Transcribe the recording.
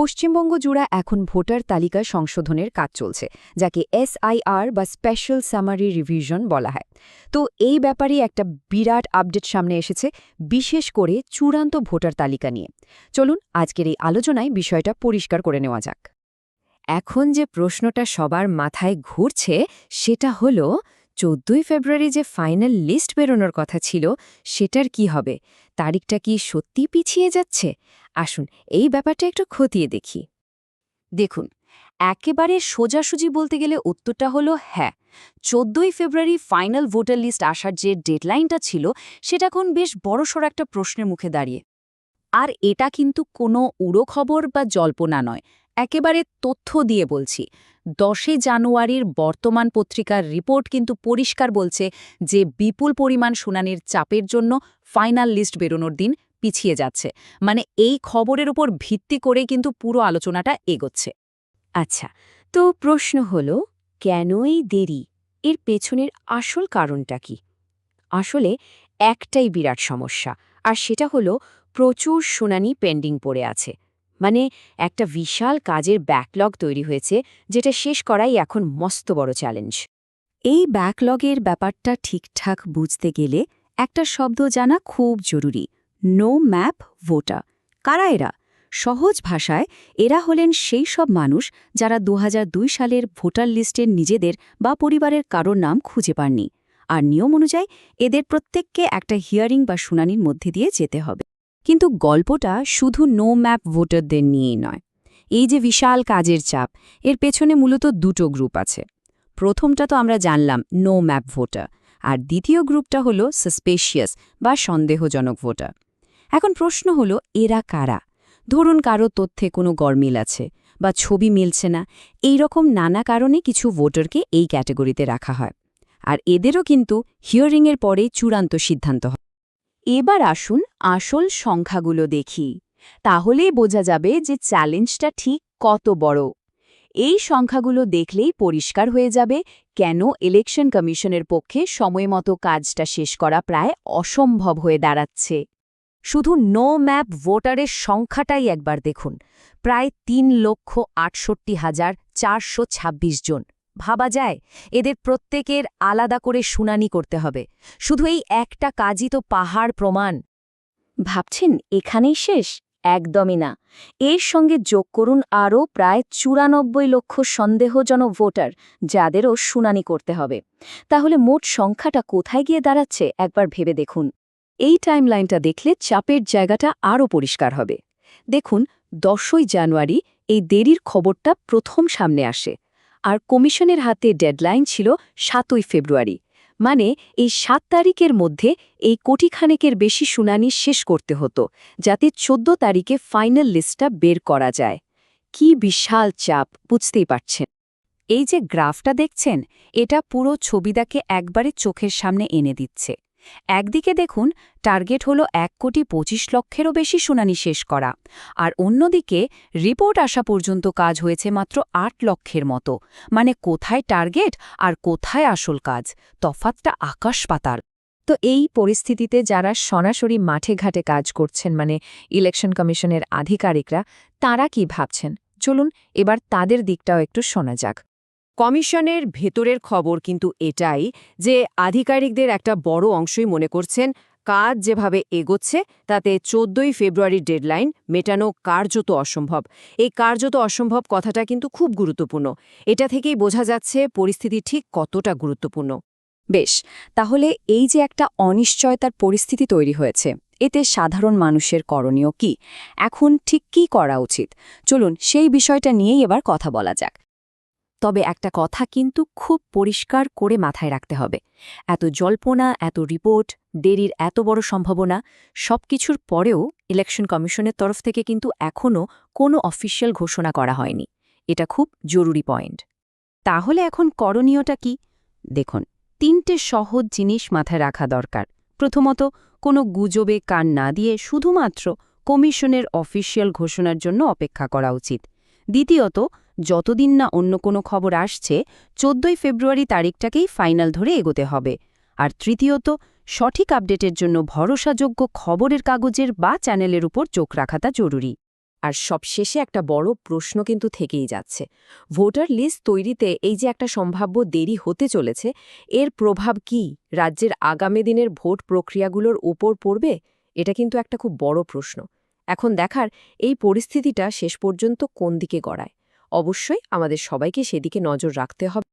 পশ্চিমবঙ্গ জুড়া এখন ভোটার তালিকা সংশোধনের কাজ চলছে, যাকে এসআইআর বা স্পেশাল সামারি রিভিশন বলা হয়। তো এই ব্যাপারে একটা বিরাট আপডেট সামনে এসেছে, বিশেষ করে চূড়ান্ত ভোটার তালিকা নিয়ে। চলুন আজকের এই আলোচনায় বিষয়টা পরিষ্কার করে নেওয়া যাক। এখন যে প্রশ্নটা সবার মাথায় ঘুরছে, সেটা হলো, চোদ্দই ফেব্রুয়ারি যে ফাইনাল লিস্ট বেরোনোর কথা ছিল, সেটার কি হবে? তারিখটা কি সত্যি পিছিয়ে যাচ্ছে? আসুন, এই ব্যাপারটা একটু খতিয়ে দেখি। দেখুন, একেবারে সোজাসুজি বলতে গেলে উত্তরটা হলো হ্যাঁ। চোদ্দই ফেব্রুয়ারি ফাইনাল ভোটার লিস্ট আসার যে ডেডলাইনটা ছিল, সেটা এখন বেশ বড়সড় একটা প্রশ্নের মুখে দাঁড়িয়ে। আর এটা কিন্তু কোনো উড়ো খবর বা জল্পনা নয়। একেবারে তথ্য দিয়ে বলছি। দশই জানুয়ারির বর্তমান পত্রিকার রিপোর্ট কিন্তু পরিষ্কার বলছে যে বিপুল পরিমাণ শুনানির চাপের জন্য ফাইনাল লিস্ট বেরোনোর দিন পিছিয়ে যাচ্ছে। মানে এই খবরের উপর ভিত্তি করে কিন্তু পুরো আলোচনাটা এগোচ্ছে। আচ্ছা তো প্রশ্ন হল কেন এই দেরি? এর পেছনের আসল কারণটা কি? আসলে একটাই বিরাট সমস্যা, আর সেটা হলো প্রচুর শুনানি পেন্ডিং পড়ে আছে। মানে একটা বিশাল কাজের ব্যাকলগ তৈরি হয়েছে, যেটা শেষ করাই এখন মস্ত বড় চ্যালেঞ্জ এই ব্যাকলগের ব্যাপারটা ঠিকঠাক বুঝতে গেলে একটা শব্দ জানা খুব জরুরি নো ম্যাপ ভোটার কারা এরা? সহজ ভাষায়, এরা হলেন সেই সব মানুষ যারা দু হাজার দুই সালের ভোটার লিস্টের নিজেদের বা পরিবারের কারোর নাম খুঁজে পাননি। আর নিয়ম অনুযায়ী, এদের প্রত্যেককে একটা হিয়ারিং বা শুনানির মধ্যে দিয়ে যেতে হবে। কিন্তু গল্পটা শুধু নো ম্যাপ ভোটারদের নিয়েই নয়। এই যে বিশাল কাজের চাপ, এর পেছনে মূলত দুটো গ্রুপ আছে। প্রথমটা তো আমরা জানলাম নো ম্যাপ ভোটার আর দ্বিতীয় গ্রুপটা হলো সাসপেশিয়াস বা সন্দেহজনক ভোটার এখন প্রশ্ন হলো, এরা কারা? ধরুন কারও তথ্যে কোনো গরমিল আছে, বা ছবি মিলছে না এই রকম নানা কারণে কিছু ভোটারকে এই ক্যাটাগরিতে রাখা হয়। আর এদেরও কিন্তু হিয়ারিংয়ের পরে চূড়ান্ত সিদ্ধান্ত হয়। এবার আসুন আসল সংখ্যাগুলো দেখি। তাহলেই বোঝা যাবে যে চ্যালেঞ্জটা ঠিক কত বড়। এই সংখ্যাগুলো দেখলেই পরিষ্কার হয়ে যাবে কেন ইলেকশন কমিশনের পক্ষে সময়মতো কাজটা শেষ করা প্রায় অসম্ভব হয়ে দাঁড়াচ্ছে। শুধু নো ম্যাপ ভোটারের সংখ্যাটাই একবার দেখুন। প্রায় তিন লক্ষ আটষট্টি হাজার চারশো জন। ভাবা যায়, এদের প্রত্যেকের আলাদা করে শুনানি করতে হবে। শুধু এই একটা কাজই তো পাহাড় প্রমাণ। ভাবছেন, এখানেই শেষ? একদমই না। এর সঙ্গে যোগ করুন আরও প্রায় চুরানব্বই লক্ষ সন্দেহজনক ভোটার, যাদেরও শুনানি করতে হবে। তাহলে মোট সংখ্যাটা কোথায় গিয়ে দাঁড়াচ্ছে, একবার ভেবে দেখুন। এই টাইমলাইনটা দেখলে চাপের জায়গাটা আরও পরিষ্কার হবে। দেখুন, দশই জানুয়ারি, এই দেরির খবরটা প্রথম সামনে আসে। আর কমিশনের হাতে ডেডলাইন ছিল সাতই ফেব্রুয়ারি। মানে এই সাত তারিখের মধ্যে এই কোটিখানেকের বেশি শুনানি শেষ করতে হতো, যাতে চোদ্দ তারিখে ফাইনাল লিস্টটা বের করা যায়। কি বিশাল চাপ, বুঝতেই পারছেন। এই যে গ্রাফটা দেখছেন, এটা পুরো ছবিটাকে একবারে চোখের সামনে এনে দিচ্ছে। একদিকে দেখুন, টার্গেট হলো এক কোটি পঁচিশ লক্ষেরও বেশি শুনানি শেষ করা, আর অন্যদিকে রিপোর্ট আসা পর্যন্ত কাজ হয়েছে মাত্র আট লক্ষের মতো। মানে কোথায় টার্গেট আর কোথায় আসল কাজ? তফাতটা আকাশ পাতাল। তো এই পরিস্থিতিতে যারা সরাসরি মাঠে ঘাটে কাজ করছেন মানে ইলেকশন কমিশনের আধিকারিকরা, তারা কি ভাবছেন? চলুন এবার তাদের দিকটাও একটু শোনা যাক। কমিশনের ভেতরের খবর কিন্তু এটাই যে আধিকারিকদের একটা বড় অংশই মনে করছেন, কাজ যেভাবে এগোচ্ছে, তাতে চোদ্দই ফেব্রুয়ারির ডেডলাইন মেটানো কার্যত অসম্ভব। এই কার্যত অসম্ভব কথাটা কিন্তু খুব গুরুত্বপূর্ণ। এটা থেকেই বোঝা যাচ্ছে পরিস্থিতি ঠিক কতটা গুরুত্বপূর্ণ। বেশ, তাহলে এই যে একটা অনিশ্চয়তার পরিস্থিতি তৈরি হয়েছে, এতে সাধারণ মানুষের করণীয় কি? এখন ঠিক কী করা উচিত? চলুন সেই বিষয়টা নিয়েই এবার কথা বলা যাক। তবে একটা কথা কিন্তু খুব পরিষ্কার করে মাথায় রাখতে হবে। এত জল্পনা, এত রিপোর্ট, দেরির এত বড় সম্ভাবনা সব কিছুর পরেও ইলেকশন কমিশনের তরফ থেকে কিন্তু এখনও কোনো অফিসিয়াল ঘোষণা করা হয়নি। এটা খুব জরুরি পয়েন্ট। তাহলে এখন করণীয়টা কি? দেখুন, তিনটে সহজ জিনিস মাথায় রাখা দরকার। প্রথমত, কোনো গুজবে কান না দিয়ে শুধুমাত্র কমিশনের অফিসিয়াল ঘোষণার জন্য অপেক্ষা করা উচিত। দ্বিতীয়ত যতদিন না অন্য কোনো খবর আসছে, চোদ্দই ফেব্রুয়ারি তারিখটাকেই ফাইনাল ধরে এগোতে হবে। আর তৃতীয়ত, সঠিক আপডেটের জন্য ভরসাযোগ্য খবরের কাগজের বা চ্যানেলের উপর চোখ রাখাটা জরুরি। আর সবশেষে একটা বড় প্রশ্ন কিন্তু থেকেই যাচ্ছে। ভোটার লিস্ট তৈরিতে এই যে একটা সম্ভাব্য দেরি হতে চলেছে, এর প্রভাব কি? রাজ্যের আগামী দিনের ভোট প্রক্রিয়াগুলোর উপর পড়বে? এটা কিন্তু একটা খুব বড় প্রশ্ন। এখন দেখার এই পরিস্থিতিটা শেষ পর্যন্ত কোন দিকে গড়ায়? অবশ্যই আমাদের সবাইকে সেদিকে নজর রাখতে হবে।